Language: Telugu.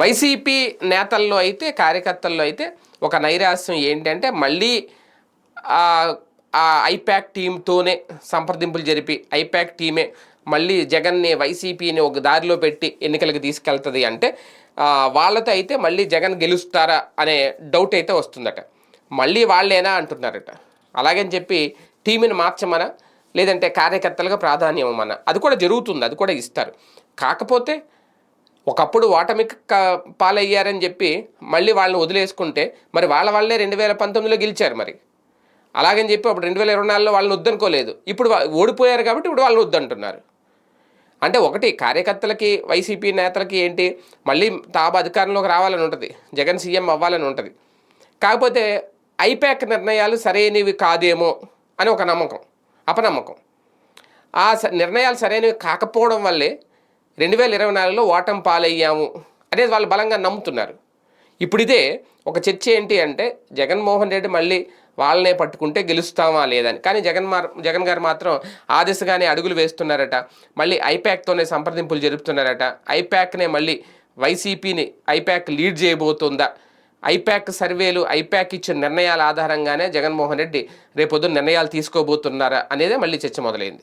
వైసీపీ నేతల్లో అయితే కార్యకర్తల్లో అయితే ఒక నైరాశ్యం ఏంటంటే మళ్ళీ ఆ ఐప్యాక్ ఐపాక్ టీంతోనే సంప్రదింపులు జరిపి ఐపాక్ టీమే మళ్ళీ జగన్ని వైసీపీని ఒక దారిలో పెట్టి ఎన్నికలకు తీసుకెళ్తుంది అంటే వాళ్ళతో అయితే మళ్ళీ జగన్ గెలుస్తారా అనే డౌట్ అయితే వస్తుందట. మళ్ళీ వాళ్ళేనా అంటున్నారట. అలాగని చెప్పి టీంని మార్చమనా? లేదంటే కార్యకర్తలుగా ప్రాధాన్యం ఇవ్వమనా అది కూడా జరుగుతుంది అది కూడా ఇస్తారు. కాకపోతే ఒకప్పుడు ఓటమికి క- పాలయ్యారని చెప్పి మళ్ళీ వాళ్ళని వదిలేసుకుంటే మరి వాళ్ళ వాళ్ళే రెండు వేల పంతొమ్మిదిలో గెలిచారు మరి. అలాగని చెప్పి అప్పుడు రెండు వేల ఇరవై నాలుగులో వాళ్ళని వద్దనుకోలేదు. ఇప్పుడు ఓడిపోయారు కాబట్టి ఇప్పుడు వాళ్ళని వద్దంటున్నారు. అంటే ఒకటి కార్యకర్తలకి వైసీపీ నేతలకి ఏంటి? మళ్ళీ తాము అధికారంలోకి రావాలని ఉంటుంది. జగన్ సీఎం అవ్వాలని ఉంటుంది. కాకపోతే ఐపాక్ నిర్ణయాలు సరైనవి కాదేమో అని ఒక నమ్మకం. అపనమ్మకం. ఆ స- నిర్ణయాలు సరైనవి కాకపోవడం వల్లే రెండు వేల ఇరవై నాలుగులో ఓటం పాలయ్యాము అనేది వాళ్ళు బలంగా నమ్ముతున్నారు. ఇప్పుడు ఇదే ఒక చర్చ ఏంటి అంటే జగన్మోహన్ రెడ్డి మళ్ళీ వాళ్ళనే పట్టుకుంటే గెలుస్తామా లేదని కానీ జగన్ మార్ జగన్ గారు మాత్రం ఆ దిశగానే అడుగులు వేస్తున్నారట మళ్ళీ ఐపాక్తోనే సంప్రదింపులు జరుపుతున్నారట ఐపాక్నే మళ్ళీ వైసీపీని ఐపాక్ లీడ్ చేయబోతుందా? ఐపాక్ సర్వేలు ఐపాక్ ఇచ్చిన నిర్ణయాల ఆధారంగానే జగన్మోహన్ రెడ్డి రేపొద్దు నిర్ణయాలు తీసుకోబోతున్నారా అనేదే మళ్ళీ చర్చ మొదలైంది.